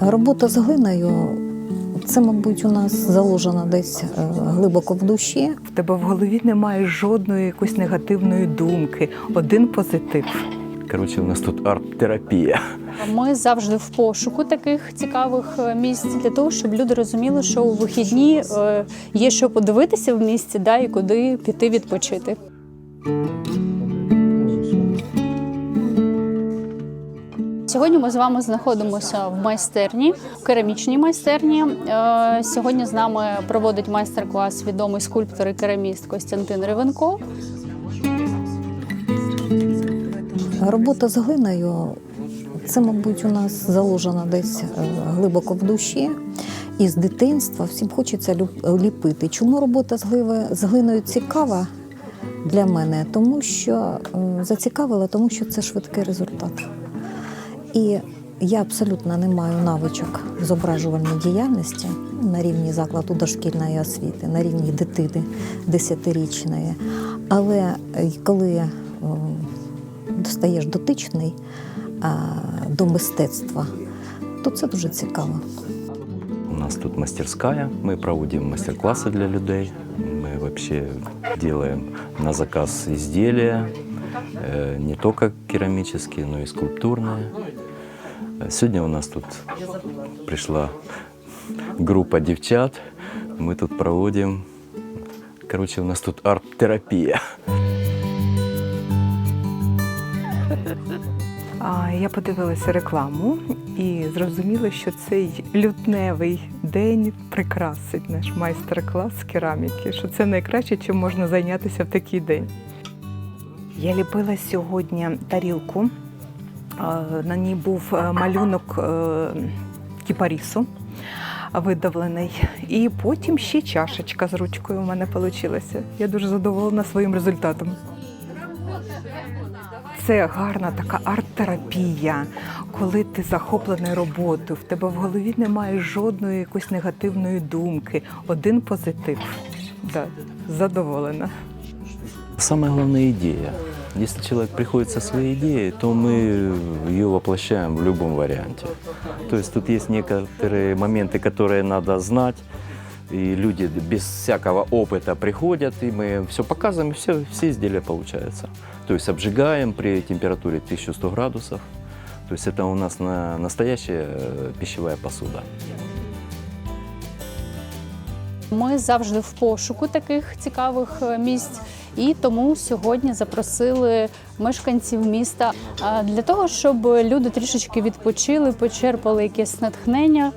Робота з глиною це, мабуть, у нас заложено десь е, глибоко в душі. В тебе в голові немає жодної якоїсь негативної думки, один позитив. Коротше, у нас тут арт-терапія. Ми завжди в пошуку таких цікавих е, місць для того, щоб люди розуміли, що у вихідні е, є що подивитися в місті, да, і куди піти відпочити. Сьогодні ми з вами знаходимося в майстерні, в керамічній майстерні. Е, Сьогодні з нами проводить майстер-клас відомий скульптор і кераміст Костянтин Ревенко. Робота з глиною це, мабуть, у нас заложено десь е, глибоко в душі. І з дитинства всім хочеться ліпити. Чому робота з глиною цікава для мене? Тому що е, зацікавила, тому що це швидкий результат. І я абсолютно не маю навичок в зображувальній діяльності на рівні закладу дошкільної освіти, на рівні дитини десятирічної. Але е, коли е, стаєш дотичний а, до мистецтва, то це дуже цікаво. У нас тут мастерская, мы проводим мастер-классы для людей. Мы вообще делаем на заказ изделия, э, не только керамические, но и скульптурные. Сегодня у нас тут пришла группа девчат. Мы тут проводим, короче, у нас тут арт-терапия. А я подивилася рекламу і зрозуміла, що цей лютневий день прикрасить наш майстер-клас з кераміки, що це найкраще, чим можна зайнятися в такий день. Я ліпила сьогодні тарілку. На ній був е, малюнок е, кіпарісу видавлений. І потім ще чашечка з ручкою у мене вийшла. Я дуже задоволена своїм результатом. Це гарна така арт-терапія, коли ти захоплений роботою, в тебе в голові немає жодної якоїсь негативної думки, один позитив. Да, задоволена. Самая главная идея. Если человек приходит со своей идеей, то мы ее воплощаем в любом варианте. То есть тут есть некоторые моменты, которые надо знать, и люди без всякого опыта приходят, и мы все показываем, и все, все изделия получаются. То есть обжигаем при температуре 1100 градусов. То есть это у нас на, настоящая э, пищевая посуда. Ми завжди в пошуку таких цікавих е, місць, і тому сьогодні запросили мешканців міста е, для того, щоб люди трішечки відпочили, почерпали якесь натхнення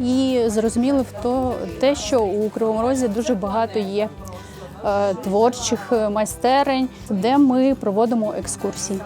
і зрозуміли в то, те, що у Кривому Розі дуже багато є е, творчих майстерень, де ми проводимо екскурсії.